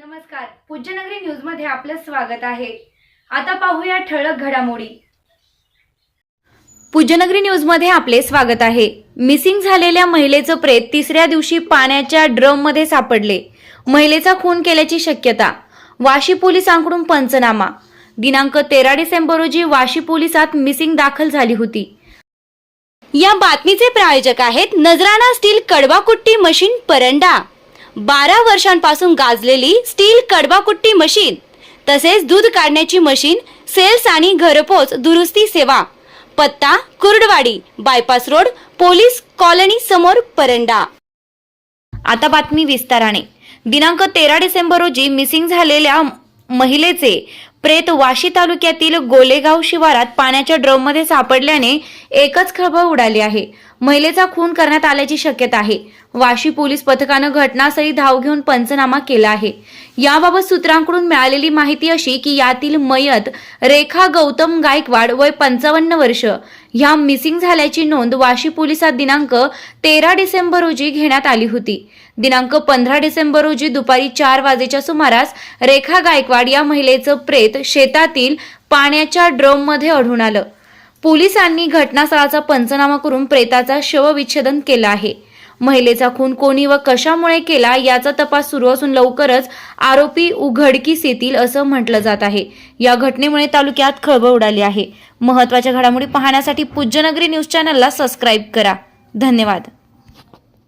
नमस्कार. पूज्यनगरी न्यूजमध्ये आपलं स्वागत आहे. आता पाहूया ठळक घडामोडी. पूज्यनगरी न्यूजमध्ये आपले स्वागत आहे. मिसिंग झालेल्या महिलेचं प्रेत तिसऱ्या दिवशी पाण्याच्या ड्रममध्ये सापडले. महिलेचा खून केल्याची शक्यता. वाशी पोलिसांकडून पंचनामा. दिनांक तेरा डिसेंबर रोजी वाशी पोलिसात मिसिंग दाखल झाली होती. या बातमीचे प्रायोजक आहेत नजराना स्टील कडवाकुट्टी मशीन परंडा. बारा वर्षांपासून गाजलेली स्टील कडवाकुट्टी मशीन तसेच दूध काढण्याची मशीन सेल्स आणि घरपोच दुरुस्ती सेवा पत्ता Kurduwadi bypass road police colony समोर परंडा. आता बातमी विस्ताराने. दिनांक तेरा डिसेंबर रोजी मिसिंग झालेल्या महिलेचे प्रेत वाशी तालुक्यातील गोलेगाव शिवारात पाण्याच्या ड्रममध्ये सापडल्याने एकच खळबळ उडाली आहे. महिलेचा खून करण्यात आल्याची शक्यता आहे. वाशी पोलीस पथकानं घटनास्थळी धाव घेऊन पंचनामा केला आहे. याबाबत सूत्रांकडून मिळालेली माहिती अशी की यातील मयत रेखा गौतम गायकवाड वय पंचावन्न वर्ष. ह्या मिसिंग झाल्याची नोंद वाशी पोलिसात दिनांक तेरा डिसेंबर रोजी घेण्यात आली होती. दिनांक पंधरा डिसेंबर रोजी दुपारी चार वाजेच्या सुमारास रेखा गायकवाड या महिलेचं प्रेत शेतातील पाण्याच्या ड्रममध्ये आढळून आलं. पोलिसांनी घटनास्थळाचा पंचनामा करून प्रेताचा शवविच्छेदन केलं आहे. महिलेचा खून कोणी व कशामुळे केला याचा तपास सुरू असून लवकरच आरोपी उघडकीस येतील असं म्हटलं जात आहे. या घटनेमुळे तालुक्यात खळबळ उडाली आहे. महत्त्वाच्या घडामोडी पाहण्यासाठी पूज्यनगरी न्यूज चॅनलला सबस्क्राईब करा. धन्यवाद.